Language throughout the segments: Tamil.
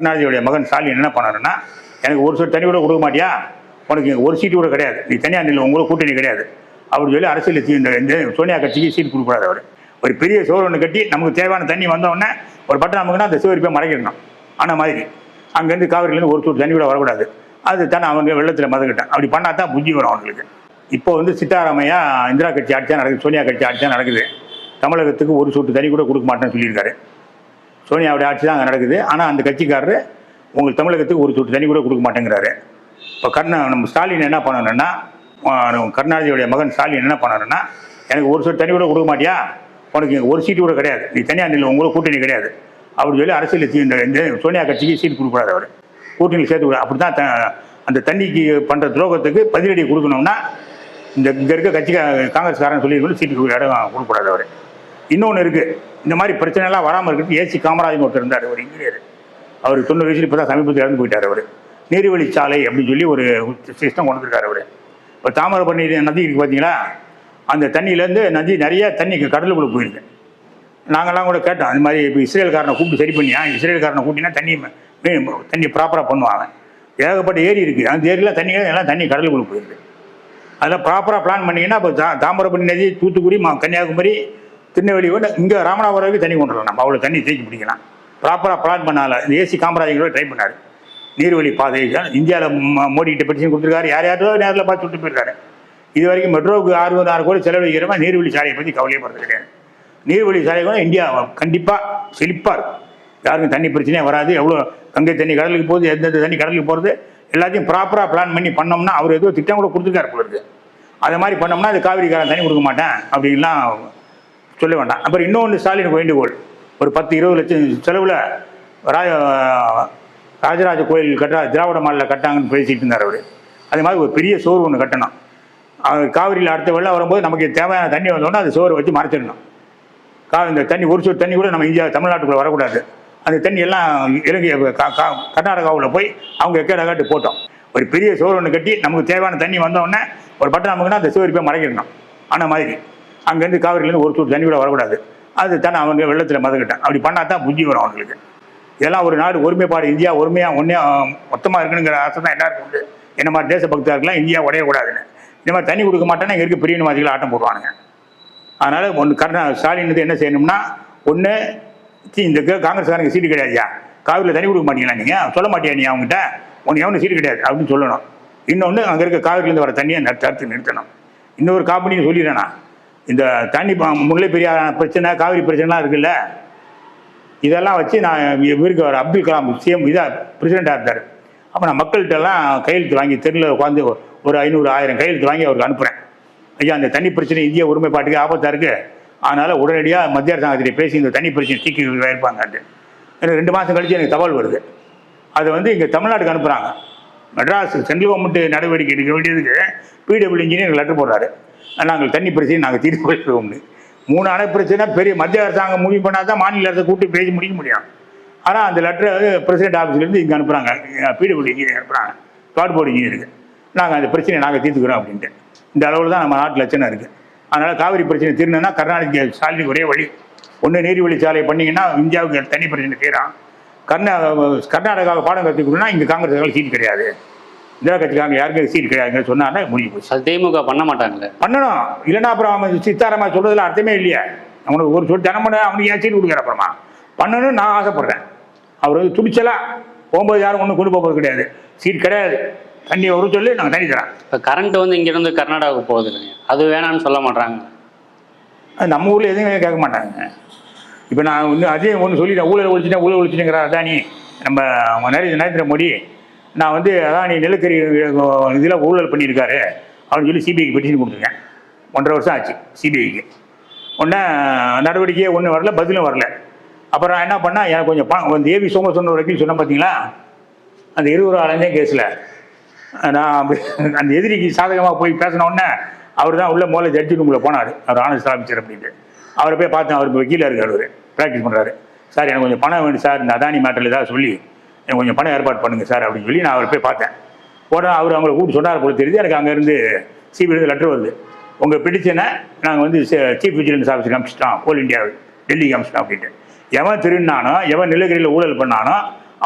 கருணாநிதியுடைய மகன் ஸ்டாலின் என்ன பண்ணாருன்னா எனக்கு ஒரு சீட் தண்ணி கூட கொடுக்க மாட்டியா? உனக்கு ஒரு சீட்டு கூட கிடையாது. நீ தனியாக நில்லை உங்களுக்கு கூட்டணி கிடையாது. அப்படின்னு சொல்லி அரசியல் இந்த சோனியா கட்சிக்கு சீட் கொடுக்கூடாது அவர். ஒரு பெரிய சோறு ஒன்று கட்டி நமக்கு தேவையான தண்ணி வந்தோடனே ஒரு பட்டம் நமக்குன்னா அந்த சிவரி போய் மறைக்கிடணும் ஆனால் மாதிரி. அங்கேருந்து காவிரிலேருந்து ஒரு சூடு தண்ணி கூட வரக்கூடாது. அது தானே அவங்க வெள்ளத்தில் மதக்கிட்டான் அப்படி பண்ணால் தான் புத்தி வரும் அவங்களுக்கு. இப்போ வந்து சித்தாராமையா இந்திரா கட்சி ஆட்சியாக நடக்குது சோனியா கட்சி ஆட்சியாக நடக்குது. தமிழகத்துக்கு ஒரு சொட்டு தண்ணி கூட கொடுக்க மாட்டேன்னு சொல்லியிருக்காரு. சோனியாவுடைய ஆட்சி தான் அங்கே நடக்குது. ஆனால் அந்த கட்சிக்காரர் உங்களுக்கு தமிழகத்துக்கு ஒரு சொட்டு தண்ணி கூட கொடுக்க மாட்டேங்கிறாரு. இப்போ கருணா நம்ம ஸ்டாலின் என்ன பண்ணணும்னா கருணாநிதியுடைய மகன் ஸ்டாலின் என்ன பண்ணணும்னா எனக்கு ஒரு சொட்டு தண்ணி கூட கொடுக்க மாட்டியா? உனக்கு ஒரு சீட்டு கூட கிடையாது. நீ தனியாக நில்ல உங்களுக்கு கூட்டணி கிடையாது. அப்படின்னு சொல்லி அரசியல் இந்த சோனியா கட்சிக்கு சீட் கொடுக்கூடாது அவர். கூட்டணியில் சேர்த்து விட அப்படி தான் அந்த தண்ணிக்கு பண்ணுற துரோகத்துக்கு பதிலடி கொடுக்கணும்னா இந்த இங்கே இருக்க கட்சி காங்கிரஸ்காரன் சொல்லி சீட்டு இடம் கொடுக்கக்கூடாது அவர். இன்னொன்று இருக்குது இந்த மாதிரி பிரச்சனைலாம் வராமல் இருக்கிறது ஏசி காமராஜன் ஒருத்தர் இருந்தார் ஒரு இன்ஜினியர் அவர் தொண்ணூறு வயசுல இப்போ தான் சமீபத்தில் இறந்து போயிட்டார் அவர். நீர்வழிச்சாலை அப்படின்னு சொல்லி ஒரு சிஸ்டம் கொண்டு வந்திருக்காரு அவர். இப்போ தாமிரபரணி நதி இருக்குது பார்த்தீங்களா அந்த தண்ணியிலேருந்து நதி நிறைய தண்ணி கடலுக்குள்ளே போயிருக்கு நாங்கள்லாம் கூட கேட்டோம் அந்த மாதிரி இப்போ இஸ்ரேல்காரனை கூப்பிட்டு சரி பண்ணியா? இஸ்ரேல்காரனை கூட்டினா தண்ணி தண்ணி ப்ராப்பராக பண்ணுவாங்க. ஏகப்பட்ட ஏரி இருக்குது அந்த ஏரியில் தண்ணி எல்லாம் தண்ணி கடலுக்குள்ளே போயிருக்கு அதெல்லாம் ப்ராப்பராக பிளான் பண்ணிங்கன்னா இப்போ தா தாமிரபரணி நதி தூத்துக்குடி மா கன்னியாகுமரி திருநெல்வேலி கூட இங்கே ராமநாதபுரம் தண்ணி கொண்டு வரலாம். நம்ம அவ்வளோ தண்ணி தேக்கி பிடிக்கலாம். ப்ராப்பராக பிளான் பண்ணால. இந்த ஏசி காமராஜர் கூட ட்ரை பண்ணார். நீர்வழி பாதை இந்தியாவில் மோடிக்கிட்ட பெட்டிஷன் கொடுத்துருக்காரு. யார் யாரோ நேரில் பார்த்து விட்டு போயிருக்காரு. இது வரைக்கும் மெட்ரோவுக்கு அறுபதாயிரம் கோடி செலவழிக்கிறமா நீர்வழி சாலையை பற்றி கவலையே படுறது கிடையாது. நீர்வழி சாலை கூட இந்தியா கண்டிப்பாக செழிப்பாக இருக்கும் யாருக்கும் தண்ணி பிரச்சனையே வராது. எவ்வளோ கங்கை தண்ணி கடலுக்கு போகுது எந்தெந்த தண்ணி கடலுக்கு போகிறது எல்லாத்தையும் ப்ராப்பராக பிளான் பண்ணி பண்ணோம்னா அவர் ஏதோ திட்டம் கூட கொடுத்துருக்காரு போல இருக்குது அதை மாதிரி பண்ணோம்னா அது காவிரிக்காரன் தண்ணி கொடுக்க மாட்டேன் அப்படின்லாம் சொல்ல வேண்டாம். அப்புறம் இன்னொன்று ஸ்டாலினுக்கு வேண்டுகோள் ஒரு பத்து இருபது லட்சம் செலவில் ராஜ ராஜராஜ கோயில் கட்ட திராவிட மாநில கட்டாங்கன்னு பேசிட்டு இருந்தார் அவர். அது மாதிரி ஒரு பெரிய சோறு ஒன்று கட்டணும். காவிரியில் அடுத்த வெள்ளம் வரும்போது நமக்கு தேவையான தண்ணி வந்தோடனே அந்த சோறு வச்சு மறைச்சிடணும். கா இந்த தண்ணி ஒரு சோறு தண்ணி கூட நம்ம இந்தியா தமிழ்நாட்டுக்குள்ளே வரக்கூடாது. அந்த தண்ணி எல்லாம் இலங்கை கர்நாடகாவில் போய் அவங்க எக்கேட காட்டு போட்டோம். ஒரு பெரிய சோறு ஒன்று கட்டி நமக்கு தேவையான தண்ணி வந்தோடனே ஒரு பட்டம் நமக்குன்னா அந்த சோறு போய் மறைக்கிடணும் ஆனால் மாதிரி. அங்கேருந்து காவிரிலேருந்து ஒரு சொட்டு தண்ணி கூட வரக்கூடாது. அது தானே அவங்க வெள்ளத்தில் மதக்கிட்டான் அப்படி பண்ணால் தான் புத்தி வரும் அவங்களுக்கு. இதெல்லாம் ஒரு நாடு ஒருமைப்பாடு. இந்தியா ஒருமையாக ஒன்றையா மொத்தமாக இருக்கணுங்கிற ஆசை தான் எல்லாருக்கும் உண்டு. என்ன மாதிரி தேசபக்தர்கள்லாம் இந்தியா உடையக்கூடாதுன்னு இந்த மாதிரி தண்ணி கொடுக்க மாட்டேன்னா இங்கே இருக்க பிரியனவாதிகள் ஆட்டம் போடுவானுங்க. அதனால் ஒன்று கருணா ஸ்டாலின் வந்து என்ன செய்யணும்னா ஒன்று இந்த காங்கிரஸ்காரங்க சீட்டு கிடையாதுயா? காவிரியில் தண்ணி கொடுக்க மாட்டீங்களா நீங்கள் சொல்ல மாட்டியா நீ அவங்ககிட்ட உனக்கு எவனும் சீட்டு கிடையாது அப்படின்னு சொல்லணும். இன்னொன்று அங்கே இருக்க காவிரிலேருந்து வர தண்ணியை தடுத்து நிறுத்தணும். இன்னொரு காப்பினின்னு சொல்லிடுறேண்ணா இந்த தண்ணி முல்லை பெரியார் பிரச்சனை காவிரி பிரச்சனைலாம் இருக்குல்ல? இதெல்லாம் வச்சு நான் இவருக்கு அவர் அப்துல் கலாம் சிஎம் இதாக பிரசிடெண்ட்டாக இருந்தார். அப்போ நான் மக்கள்கிட்ட எல்லாம் கையெழுத்து வாங்கி தெருவில் உட்காந்து ஒரு ஐநூறு ஆயிரம் கையெழுத்து வாங்கி அவருக்கு அனுப்புகிறேன் ஐயா அந்த தண்ணி பிரச்சனை இந்திய ஒருமைப்பாட்டுக்கு ஆபத்தாக இருக்குது அதனால் உடனடியாக மத்திய அரசாங்கத்திலே பேசி இந்த தண்ணி பிரச்சனை தீக்கி இருப்பாங்கன்ட்டு எனக்கு ரெண்டு மாதம் கழிச்சு எனக்கு தகவல் வருது. அதை வந்து இங்கே தமிழ்நாட்டுக்கு அனுப்புகிறாங்க மெட்ராஸ் சென்ட்ரல் கவர்மெண்ட் நடவடிக்கை எடுக்க வேண்டியதுக்கு பிடபிள்யூ இன்ஜினியர் லெட்டர் போடுறாரு. நாங்கள் தண்ணி பிரச்சனை நாங்கள் தீர்த்து வைக்கிறோம்னு மூணு அணை பிரச்சனை பெரிய மத்திய அரசாங்கம் முடிவு பண்ணால் தான் மாநில அரசை கூட்டி பேசி முடிக்க முடியும். ஆனால் அந்த லெட்டரை பிரசிடென்ட் ஆஃபீஸ்லேருந்து இங்கே அனுப்புகிறாங்க பிடபிள்யூ இன்ஜினியர் அனுப்புகிறாங்க ஸ்பாட் போர்டு இன்ஜினியருக்கு நாங்கள் அந்த பிரச்சனையை நாங்கள் தீர்த்துக்கிறோம் அப்படின்ட்டு. இந்த அளவில் தான் நம்ம நாட்டு லட்சணம் இருக்குது அதனால் காவிரி பிரச்சனை தீர்ணுன்னா கர்நாடக சாலை ஒரே வழி. ஒன்று நீர்வழி சாலை பண்ணிங்கன்னா இந்தியாவுக்கு தனி பிரச்சனை தீரான் கர்நா கர்நாடகாவை பாடம் கற்றுக்கணும்னா இங்கே காங்கிரஸ் சீட் கிடையாது. இந்திரா கட்சிக்காரங்க யாருக்கும் சீட் கிடையாதுன்னு சொன்னாங்கன்னா முடிஞ்சு போச்சு அது திமுக பண்ண மாட்டாங்களே பண்ணணும். இல்லைன்னா அப்புறம் அவன் சித்தாராமா சொல்றதுல அர்த்தமே இல்லையே. அவனுக்கு ஒரு சொல் தினம் பண்ண அவனுக்கு ஏன் சீட் கொடுக்குற அப்புறமா? பண்ணணும்னு நான் ஆசைப்படுறேன். அவர் வந்து துடிச்சலா போகும்போது யாரும் ஒன்றும் கொண்டு போகிறது கிடையாது. சீட் கிடையாது. தண்ணி ஒரு சொல்லி நாங்கள் தண்ணி தரேன் இப்போ கரண்ட் வந்து இங்கிருந்து கர்நாடகாவுக்கு போகுது இல்லைங்க. அது வேணாம்னு சொல்ல மாட்டாங்க. அது நம்ம ஊரில் எதுவும் கேட்க மாட்டாங்க. இப்போ நான் வந்து அதே ஒன்று சொல்லிட்டேன். ஊழல் ஒழிச்சிட்டேன் ஊழல் ஒழிச்சிட்டேங்கிற அதானி. நம்ம நரேந்திர மோடி. நான் வந்து அதானி நிலக்கரி இதில் ஊழல் பண்ணியிருக்காரு அப்படின்னு சொல்லி சிபிஐக்கு பெட்டிஷன் கொடுத்துருக்கேன் ஒன்றரை வருஷம் ஆச்சு சிபிஐக்கு ஒன்றே நடவடிக்கையே ஒன்றும் வரல பதிலும் வரல. அப்புறம் நான் என்ன பண்ணேன் எனக்கு கொஞ்சம் பணம் அந்த ஏவி சொன்ன சொன்னேன் பார்த்தீங்களா அந்த இருபது ஆளுந்தே கேஸில். நான் அப்படி அந்த எதிரிக்கு சாதகமாக போய் பேசின உடனே அவர் தான் உள்ள முதல்ல ஜட்ஜி ரூமில் போனார். அவர் ஆனந்த் ஆஃபீஸர் அப்படின்ட்டு. அவரை போய் பார்த்தேன் அவருக்கு வக்கீலாக இருக்கார் அவர். ப்ராக்டிஸ் பண்ணுறாரு சார் எனக்கு கொஞ்சம் பணம் வேணும் சார் இந்த அதானி மேட்டரில் ஏதாவது சொல்லி கொஞ்சம் பணம் ஏற்பாடு பண்ணுங்க சார் அப்படின்னு சொல்லி நான் அவரை போய் பார்த்தேன். உடனே அவர் அவங்களை கூப்பிட்டு சொன்னார் போல தெரியுது எனக்கு அங்கேருந்து சிபிஐ லெட்டர் வருது. உங்கள் பிடிச்சனை நாங்கள் வந்து சீஃப் விஜிலன்ஸ் ஆஃபீஸருக்கு அனுப்பிச்சிட்டோம். ஆல் இந்தியா டெல்லிக்கு அமிச்சிட்டோம் அப்படின்ட்டு. எவன் திருநானோ எவன் நிலகிரியில் ஊழல் பண்ணானோ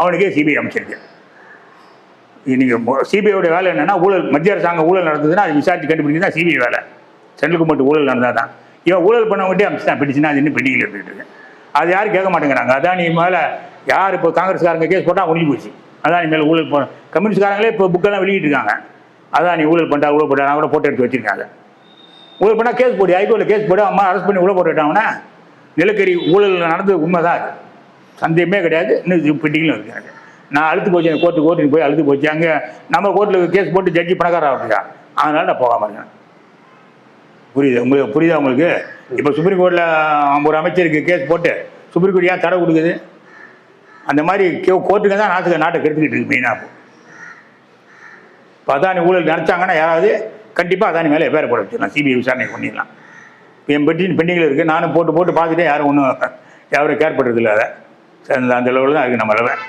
அவனுக்கே சிபிஐ அமைச்சிருக்கு நீங்கள் சிபிஐயோட வேலை என்னென்னா ஊழல் மத்திய அரசாங்கம் ஊழல் நடந்ததுன்னா அது விசாரித்து கண்டுபிடிக்கிறது தான் சிபிஐ வேலை. சென்ட்ரல் கவர்மெண்ட் ஊழல் நடந்தால் தான். இவன் ஊழல் பண்ணவங்ககிட்டே அமைச்சு தான் பிடிச்சுன்னா அது இன்னும் பெண்டிங்கில் இருந்துகிட்டு இருக்கு. அது யாரும் கேட்க மாட்டேங்கிறாங்க. அதான் நீ மேலே யார் இப்போ காங்கிரஸ்காரங்க கேஸ் போட்டால் ஒழுங்கி போச்சு. அதான் நீ மேலே ஊழல் போ கம்யூனிஸ்ட்காரங்களே இப்போ புக்கெல்லாம் வெளியிட்டிருக்காங்க அதான் நீ ஊழல் பண்ணிட்டா ஊழல் போட்டா கூட போட்டோ எடுத்து வச்சிருக்காங்க. ஊழல் பண்ணால் கேஸ் போடு ஹைகோர்ட்டில் கேஸ் போட்டு அம்மா அரெஸ்ட் பண்ணி ஊழல் போட்டுட்டாங்கன்னா நிலக்கரி ஊழல் நடந்தது உண்மைதான் அது. சந்தேகமே கிடையாது. இன்னும் இது பெண்டிங்கிலும் நான் அழுத்து போச்சு கோர்ட்டு கோர்ட்டுக்கு போய் அழுத்து போச்சு. அங்கே நம்ம கோர்ட்டில் கேஸ் போட்டு ஜட்ஜி பணக்காரர் ஆகிட்டா அதனால நான் போகாமல் இருக்கேன். புரியுது? உங்களுக்கு புரியுதா உங்களுக்கு? இப்போ சுப்ரீம் கோர்ட்டில் ஒரு அமைச்சருக்கு கேஸ் போட்டு சுப்ரீம் கோர்ட் ஏன் தடை கொடுக்குது? அந்த மாதிரி கோர்ட்டுங்க தான் நாட்டுக்கு நாட்டை கெடுத்துக்கிட்டு இருக்கு மெயினாக இப்போ. அதானி ஊழல் நினச்சாங்கன்னா யாராவது கண்டிப்பாக அதானி மேலே வேறு போட வச்சிடலாம் சிபிஐ விசாரணை பண்ணிடலாம். இப்போ என் பெட்டின் பெண்டிங்கில் இருக்குது நானும் போட்டு போட்டு பார்த்துட்டே யாரும் ஒன்றும் யாரும் கேர் பண்ணுறதில்ல அதை. அந்த அந்த லெவலில் தான் இருக்குது நம்ம லெவல்